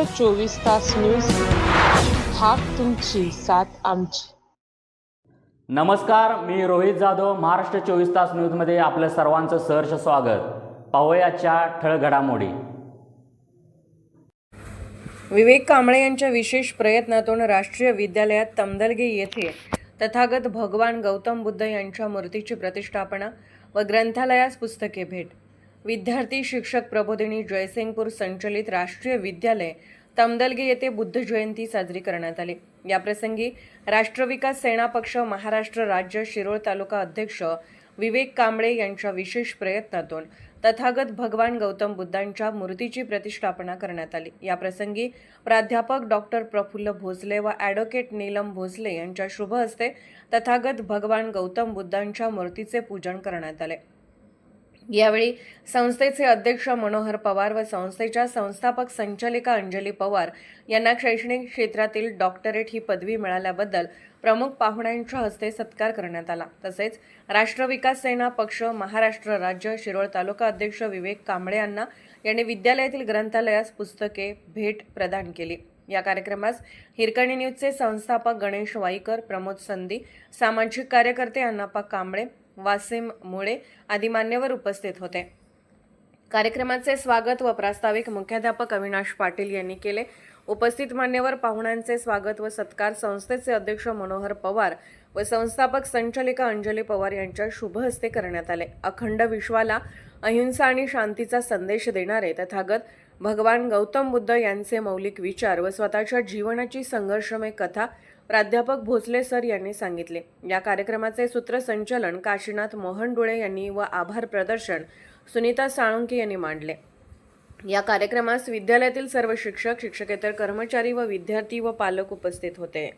महाराष्ट्र चोवीस तास न्यूज हाक तुमची साथ आमची. नमस्कार मी रोहित जाधव महाराष्ट्र चोवीस तास न्यूजमध्ये आपलं सर्वांचं सहर्ष स्वागत. पाहूयाच्या ठळक घडामोडी विवेक कांबळे यांच्या विशेष प्रयत्नातून राष्ट्रीय विद्यालयात तमदलगे येथे तथागत भगवान गौतम बुद्ध यांच्या मूर्तीची प्रतिष्ठापना व ग्रंथालयास पुस्तके भेट. विद्यार्थी शिक्षक प्रबोधिनी जयसिंगपूर संचलित राष्ट्रीय विद्यालय तमदलगे येथे बुद्ध जयंती साजरी करण्यात आली. याप्रसंगी राष्ट्रविकास सेना पक्ष महाराष्ट्र राज्य शिरोळ तालुका अध्यक्ष विवेक कांबळे यांच्या विशेष प्रयत्नातून तथागत भगवान गौतम बुद्धांच्या मूर्तीची प्रतिष्ठापना करण्यात आली. या प्रसंगी प्राध्यापक डॉक्टर प्रफुल्ल भोसले व ॲडव्होकेट नीलम भोसले यांच्या शुभ हस्ते तथागत भगवान गौतम बुद्धांच्या मूर्तीचे पूजन करण्यात आले. यावेळी संस्थेचे अध्यक्ष मनोहर पवार व संस्थेच्या संस्थापक संचालिका अंजली पवार यांना शैक्षणिक क्षेत्रातील डॉक्टरेट ही पदवी मिळाल्याबद्दल प्रमुख पाहुण्यांच्या हस्ते सत्कार करण्यात आला. तसेच राष्ट्र विकास सेना पक्ष महाराष्ट्र राज्य शिरोळ तालुका अध्यक्ष विवेक कांबळे यांना यांनी विद्यालयातील ग्रंथालयास पुस्तके भेट प्रदान केली. या कार्यक्रमास हिरकणी न्यूजचे संस्थापक गणेश वाईकर प्रमोद संधी सामाजिक कार्यकर्ते अण्णाप्पा कांबळे वासिम मुळे आदी मान्यवर उपस्थित होते. कार्यक्रमाचे स्वागत व प्रास्ताविक मुख्याध्यापक अविनाश पाटील यांनी केले. उपस्थित मान्यवर पाहुण्यांचे स्वागत व सत्कार. संस्थेचे अध्यक्ष मनोहर पवार व संस्थापक संचालिका अंजली पवार यांच्या शुभ हस्ते करण्यात आले. अखंड विश्वाला अहिंसा आणि शांतीचा संदेश देणारे तथागत भगवान गौतम बुद्ध यांचे मौलिक विचार व स्वतःच्या जीवनाची संघर्षमय कथा प्राध्यापक भोसले सर यांनी सांगितले. या कार्यक्रमाचे सूत्रसंचालन काशीनाथ मोहन डुळे यांनी व आभार प्रदर्शन सुनीता साळुंके यांनी मांडले. या कार्यक्रमास विद्यालयातील सर्व शिक्षक शिक्षकेतर कर्मचारी व विद्यार्थी व पालक उपस्थित होते.